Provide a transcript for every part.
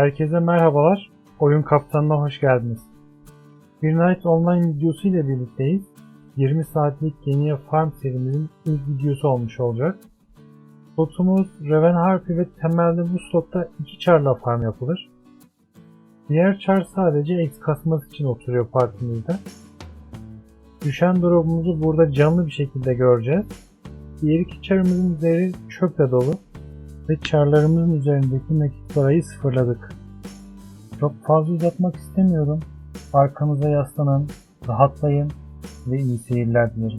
Herkese merhabalar. Oyun Kaptanı'na hoş geldiniz. Bir Night Online videosu ile birlikteyiz. 20 saatlik Geniye Farm serimizin ilk videosu olmuş olacak. Slotumuz Raven Harpy ve temelde bu slotta iki çarla farm yapılır. Diğer çar sadece X kasması için oturuyor partimizde. Düşen drop'umuzu burada canlı bir şekilde göreceğiz. Diğer iki çarımızın üzeri çöple dolu ve çarlarımızın üzerindeki nakit parayı sıfırladık. Çok fazla uzatmak istemiyorum. Arkanıza yaslanın, rahatlayın ve iyi seyirler dilerim.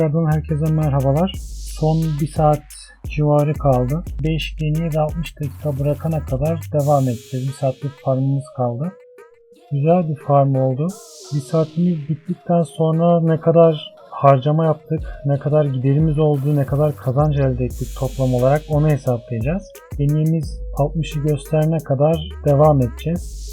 Tekrardan herkese merhabalar. Son bir saat civarı kaldı. 5 geniye ve 60 dakika bırakana kadar devam edeceğiz. Bir saatlik farmımız kaldı. Güzel bir farm oldu. Bir saatimiz bittikten sonra ne kadar harcama yaptık, ne kadar giderimiz oldu, ne kadar kazanç elde ettik toplam olarak onu hesaplayacağız. Deneyimiz 60'ı gösterene kadar devam edeceğiz.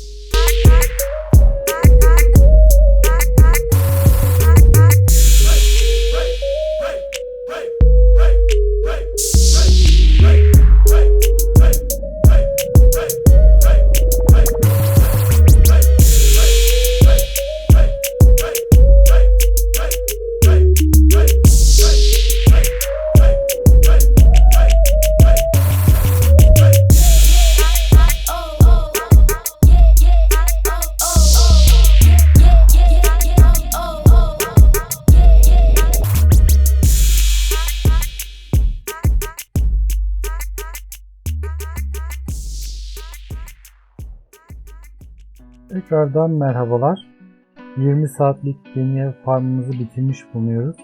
Tekrardan merhabalar. 20 saatlik yeni farmımızı bitirmiş bulunuyoruz.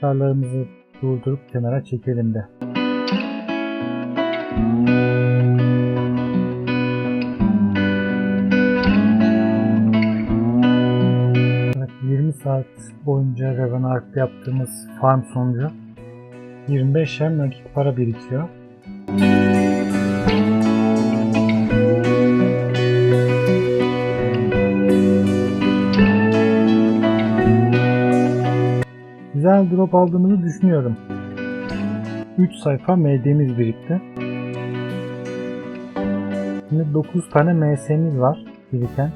Karlarımızı durdurup kenara çekelim de. Evet, 20 saat boyunca Revenant yaptığımız farm sonucu 25 hem nakit para birikiyor. Güzel drop aldığımızı düşünüyorum. 3 sayfa MD'miz birikti. Şimdi 9 tane MS'miz var biriken.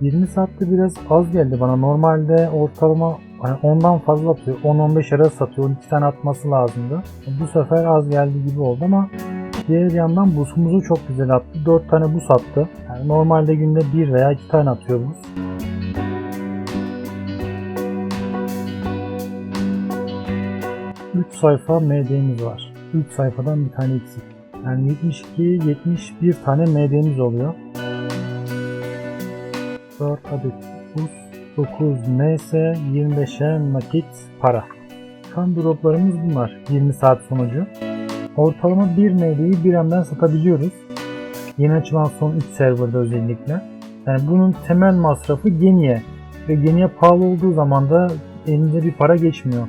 20 saatte biraz az geldi bana. Normalde ortalama hani ondan fazla atıyor. 10-15 arası satıyor. 12 tane atması lazımdı. Bu sefer az geldi gibi oldu ama diğer yandan busumuzu çok güzel attı. 4 tane bus attı. Yani normalde günde 1 veya 2 tane atıyor bus. 3 sayfa MD'miz var. 3 sayfadan bir tane eksik. Yani 72, 71 tane MD'miz oluyor. 4 adet buz, 9 MS, 25'e nakit para. Kan droplarımız bunlar 20 saat sonucu. Ortalama 1 MD'yi 1 M'den satabiliyoruz. Yeni açılan son 3 serverda özellikle. Yani bunun temel masrafı Geniye. Ve Geniye pahalı olduğu zaman da elinde bir para geçmiyor.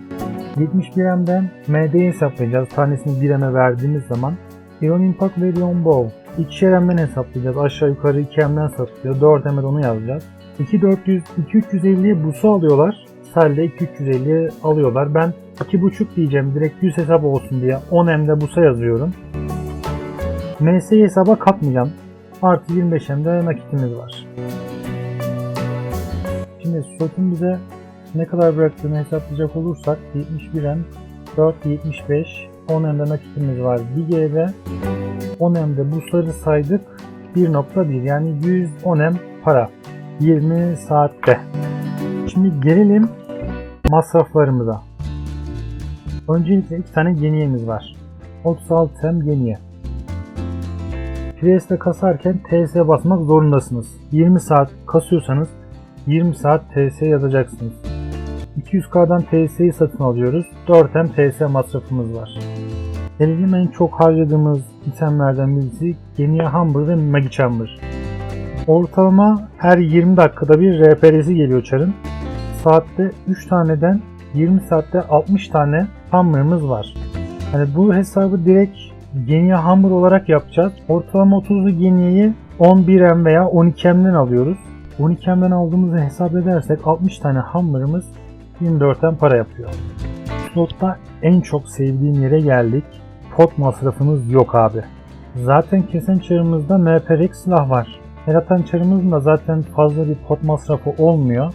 71 M'den MD'yi hesaplayacağız. Tanesini 1 M'e verdiğimiz zaman. Ion Impact ve Ion Bow. 2'şer M'den hesaplayacağız. Aşağı yukarı 2 M'den satılıyor. 4 M'den onu yazacağız. 2400, 2350'ye busu alıyorlar. Sadece 2350 alıyorlar. Ben 2.5 diyeceğim. Direkt 100 hesap olsun diye 10 M'de busa yazıyorum. MS'yi hesaba katmayacağım. Artı 25 M'de nakitimiz var. Şimdi Slot'un bize ne kadar bıraktığını hesaplayacak olursak 71 M, 4, 75, 10 M'de nakitimiz var 1 GB, 10 M'de busları saydık 1.1 yani 110 M para 20 saatte. Şimdi gelelim masraflarımıza. Öncelikle iki tane geniyemiz var. 36 M geniye. Priest'te kasarken TS basmak zorundasınız. 20 saat kasıyorsanız 20 saat TS yazacaksınız. 200K'dan TS'yi satın alıyoruz. 4M TS masrafımız var. Gelelim en çok harcadığımız itemlerden birisi Genia Humber ve Magi Chamber. Ortalama her 20 dakikada bir RPR'si geliyor çarın. Saatte 3 taneden 20 saatte 60 tane Humber'ımız var. Yani bu hesabı direkt Genia Humber olarak yapacağız. Ortalama 30'lu Genia'yı 11M veya 12M'den alıyoruz. 12M'den aldığımızı hesap edersek 60 tane Humber'ımız 24'ten para yapıyor. Slotta en çok sevdiğim yere geldik. Pot masrafınız yok abi. Zaten kesen çarımızda MPRX silah var. El atan çarımızın da zaten fazla bir pot masrafı olmuyor.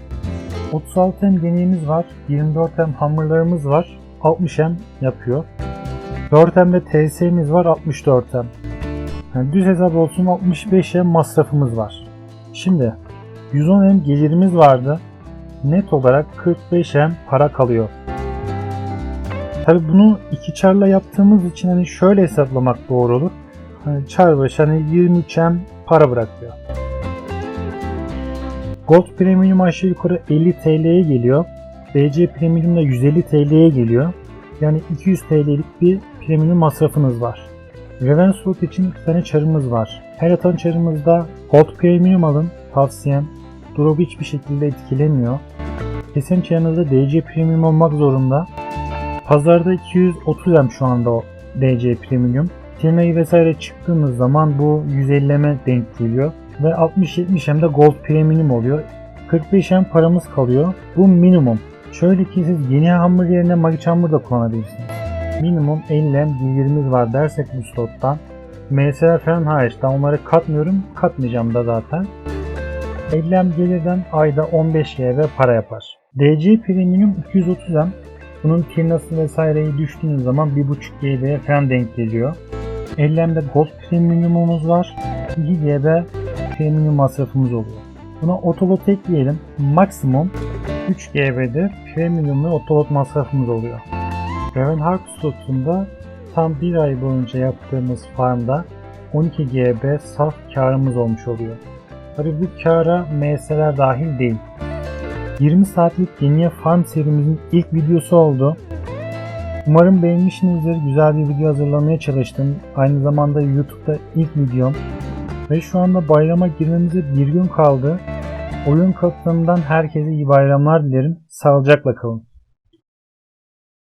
36M geniğimiz var. 24M hamurlarımız var. 60M yapıyor. 4M'de TS'miz var 64M. Yani düz hesap olsun 65M masrafımız var. Şimdi 110M gelirimiz vardı net olarak 45M para kalıyor. Tabi bunu iki çarla yaptığımız için hani şöyle hesaplamak doğru olur. Hani çar başı hani 23M para bırakıyor. Gold Premium aşağı yukarı 50 TL'ye geliyor. DC Premium'da 150 TL'ye geliyor. Yani 200 TL'lik bir premium masrafınız var. Ravenswood için iki tane çarımız var. Her atan çarımızda Gold Premium alın tavsiyem. Drop hiçbir şekilde etkilemiyor. Kesen çarınızda DC Premium olmak zorunda. Pazarda 230 M şu anda o DC Premium. TNI vesaire çıktığımız zaman bu 150'me denk geliyor. Ve 60-70 M de Gold Premium oluyor. 45 M paramız kalıyor. Bu minimum. Şöyle ki siz yeni hamur yerine Magic Hammer da kullanabilirsiniz. Minimum 50 M var dersek bu slottan. MSR falan hariç daha onları katmıyorum. Katmayacağım da zaten. 50 M gelirden ayda 15 GB para yapar. DC Premium 230 M. Bunun tirnası vesaireyi düştüğünüz zaman 1.5 GB'ye falan denk geliyor. 50 M'de Gold Premium'umuz var. 2 GB Premium masrafımız oluyor. Buna otolot ekleyelim. Maksimum 3 GB'de Premium ve otolot masrafımız oluyor. Ravenheart slotunda tam bir ay boyunca yaptığımız farmda 12 GB saf karımız olmuş oluyor. Tabi bu kara MS'ler dahil değil. 20 saatlik Geniye Farm serimizin ilk videosu oldu. Umarım beğenmişsinizdir. Güzel bir video hazırlamaya çalıştım. Aynı zamanda YouTube'da ilk videom. Ve şu anda bayrama girmemize bir gün kaldı. Oyun katılımından herkese iyi bayramlar dilerim. Sağlıcakla kalın.